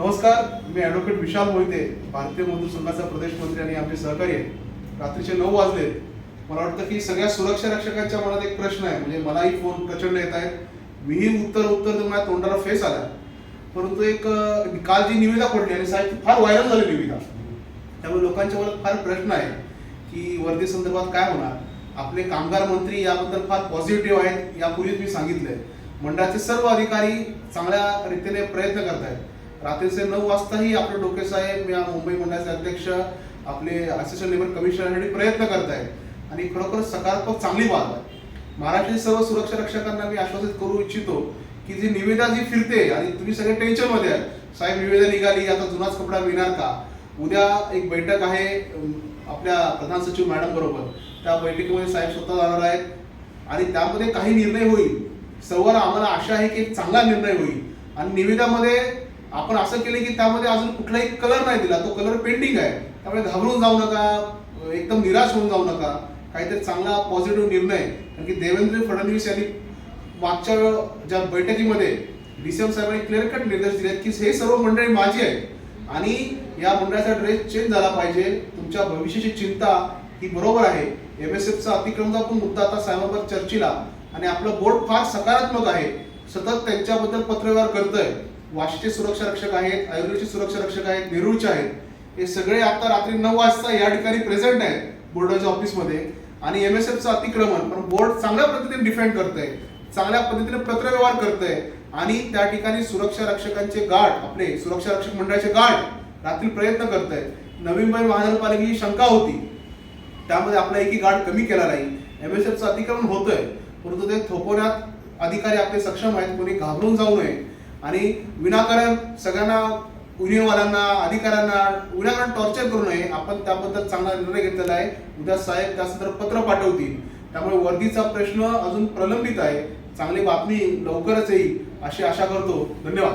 नमस्कार मी ॲडव्होकेट विशाल मोहिते भारतीय मजदूर संघाचा प्रदेश मंत्री आणि आमचे सहकारी रात्रीचे नऊ वाजले. मला वाटतं की सगळ्या सुरक्षा रक्षकांच्या मनात एक प्रश्न आहे म्हणजे मलाही फोन प्रचंड येत आहेत. मीही उत्तर उत्तर देऊन माझ्या तोंडाला फेस आला परंतु एक काल जी निविदा पडली आणि साहेब फार व्हायरल झाली निविदा. त्यामुळे लोकांच्या मनात फार प्रश्न आहे की वर्दी संदर्भात काय होणार? आपले कामगार मंत्री याबद्दल फार पॉझिटिव्ह आहेत यापूर्वीच मी सांगितलंय. मंडळाचे सर्व अधिकारी चांगल्या रीतीने प्रयत्न करत आहेत रात्रीचे नऊ वाजताही आपले डोके साहेब या मुंबई मंडळाचे अध्यक्ष आपले असिस्टंट लेबर कमिशनरसाठी प्रयत्न करत आहेत आणि खरोखर सकारात्मक चांगली बाब आहे. महाराष्ट्रातील सर्व सुरक्षा रक्षकांना मी आश्वासित करू इच्छितो की जी निवेदा जी फिरते आणि तुम्ही सगळे टेन्शनमध्ये आहे साहेब निवेदा निघाली आता जुनाच कपडा मिळणार का? उद्या एक बैठक आहे आपल्या प्रधान सचिव मॅडम बरोबर. त्या बैठकीमध्ये साहेब स्वतः जाणार आहेत. आणि त्यामध्ये काही निर्णय होईल. सर्वांना आम्हाला आशा आहे की एक चांगला निर्णय होईल. आणि निवेदामध्ये आपण असं केलं की त्यामध्ये अजून कुठलाही कलर नाही दिला. तो कलर पेंडिंग आहे. त्यामुळे घाबरून जाऊ नका. एकदम निराश होऊन जाऊ नका. काहीतरी चांगला पॉझिटिव्ह निर्णय. कारण की देवेंद्र फडणवीस यांनी मागच्या ज्या बैठकीमध्ये डीसीएम साहेबांनी क्लिअर कट निर्देश दिले की हे सर्व मंडळी माझी आहे आणि या मंडळाचा ड्रेस चेंज झाला पाहिजे. तुमच्या भविष्याची चिंता ही बरोबर आहे. एम एस एफचा अतिक्रमचा पण मुद्दा आता साहेबांवर चर्चेला. आणि आपलं बोर्ड फार सकारात्मक आहे. सतत त्यांच्याबद्दल पत्रव्यवहार करतंय. वाशीचे सुरक्षा रक्षक आहेत आयुर्वेदचे सुरक्षा रक्षक आहेत नेरूळचे आहेत. हे सगळे आता रात्री नऊ वाजता या ठिकाणी प्रेझेंट आहेत बोर्डाच्या ऑफिसमध्ये आणि एम एस एफचं अतिक्रमण पण बोर्ड चांगल्या पद्धतीने डिफेंड करतंय चांगल्या पद्धतीने पत्रव्यवहार करतंय. आणि त्या ठिकाणी सुरक्षा रक्षकांचे गार्ड आपले सुरक्षा रक्षक मंडळाचे गार्ड रात्री प्रयत्न करत आहेत नवी मुंबई महानगरपालिकेची शंका होती. त्यामध्ये आपला एकही गार्ड कमी केला नाही. एम एस एफचं अतिक्रमण होतंय. परंतु ते थोपवण्यात अधिकारी आपले सक्षम आहेत कोणी घाबरून जाऊ नये. आणि विनाकारण सगळ्यांना युनियनवाल्यांना अधिकाऱ्यांना विनाकारण टॉर्चर करू नये. आपण त्याबद्दल चांगला निर्णय घेतलेला आहे. उद्या साहेब त्यासंदर्भात पत्र पाठवतील. त्यामुळे वर्दीचा प्रश्न अजून प्रलंबित आहे. चांगली बातमी लवकरच येईल अशी आशा करतो. धन्यवाद.